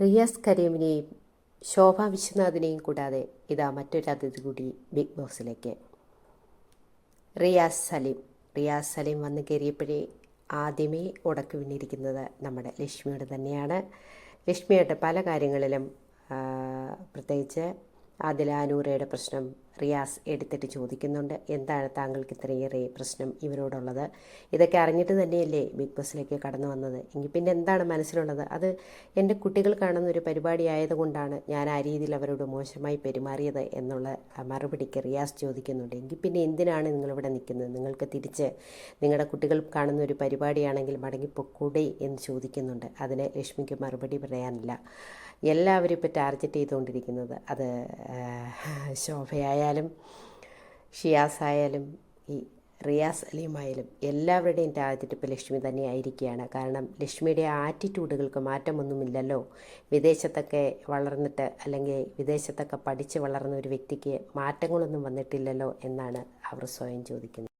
റിയാസ് കരീമിനെയും ശോഭ വിശ്വനാഥിനെയും കൂടാതെ ഇതാ മറ്റൊരു അതിഥി കൂടി ബിഗ് ബോസിലേക്ക്. റിയാസ് സലീം. റിയാസ് സലീം വന്ന് കയറിയപ്പോഴേ ആദ്യമേ ഉടക്ക് നമ്മുടെ ലക്ഷ്മിയുടെ തന്നെയാണ്. ലക്ഷ്മിയായിട്ട് പല കാര്യങ്ങളിലും പ്രത്യേകിച്ച് ആദില പ്രശ്നം റിയാസ് എടുത്തിട്ട് ചോദിക്കുന്നുണ്ട്. എന്താണ് താങ്കൾക്ക് ഇത്രയേറെ പ്രശ്നം ഇവരോടുള്ളത്? ഇതൊക്കെ അറിഞ്ഞിട്ട് തന്നെയല്ലേ ബിഗ് ബോസിലേക്ക് കടന്നു വന്നത്? എങ്കിൽ പിന്നെ എന്താണ് മനസ്സിലുള്ളത്? അത് എന്റെ കുട്ടികൾ കാണുന്ന ഒരു പരിപാടി ആയതുകൊണ്ടാണ് ഞാൻ ആ രീതിയിൽ അവരോട് മോശമായി പെരുമാറിയത് എന്നുള്ള മറുപടിക്ക് റിയാസ് ചോദിക്കുന്നുണ്ട്. എങ്കിൽ പിന്നെ എന്തിനാണ് നിങ്ങളിവിടെ നിൽക്കുന്നത്? നിങ്ങൾക്ക് തിരിച്ച് നിങ്ങളുടെ കുട്ടികൾ കാണുന്ന ഒരു പരിപാടിയാണെങ്കിൽ മടങ്ങിപ്പോക്കൂടെ എന്ന് ചോദിക്കുന്നുണ്ട്. അതിന് ലക്ഷ്മിക്ക് മറുപടി പറയാനില്ല. എല്ലാവരും ഇപ്പോൾ ടാർഗറ്റ് ചെയ്തുകൊണ്ടിരിക്കുന്നത്. അത് ആ, ശോഭയായാലും ഷിയാസ് ആയാലും ഈ റിയാസ് അലിയുമായാലും എല്ലാവരുടെയും രാജ്യത്തിപ്പോൾ ലക്ഷ്മി തന്നെ ആയിരിക്കുകയാണ്. കാരണം ലക്ഷ്മിയുടെ ആറ്റിറ്റ്യൂഡുകൾക്ക് മാറ്റമൊന്നുമില്ലല്ലോ. വിദേശത്തൊക്കെ വളർന്നിട്ട് അല്ലെങ്കിൽ വിദേശത്തൊക്കെ പഠിച്ച് വളർന്ന ഒരു വ്യക്തിക്ക് മാറ്റങ്ങളൊന്നും വന്നിട്ടില്ലല്ലോ എന്നാണ് അവർ സ്വയം ചോദിക്കുന്നത്.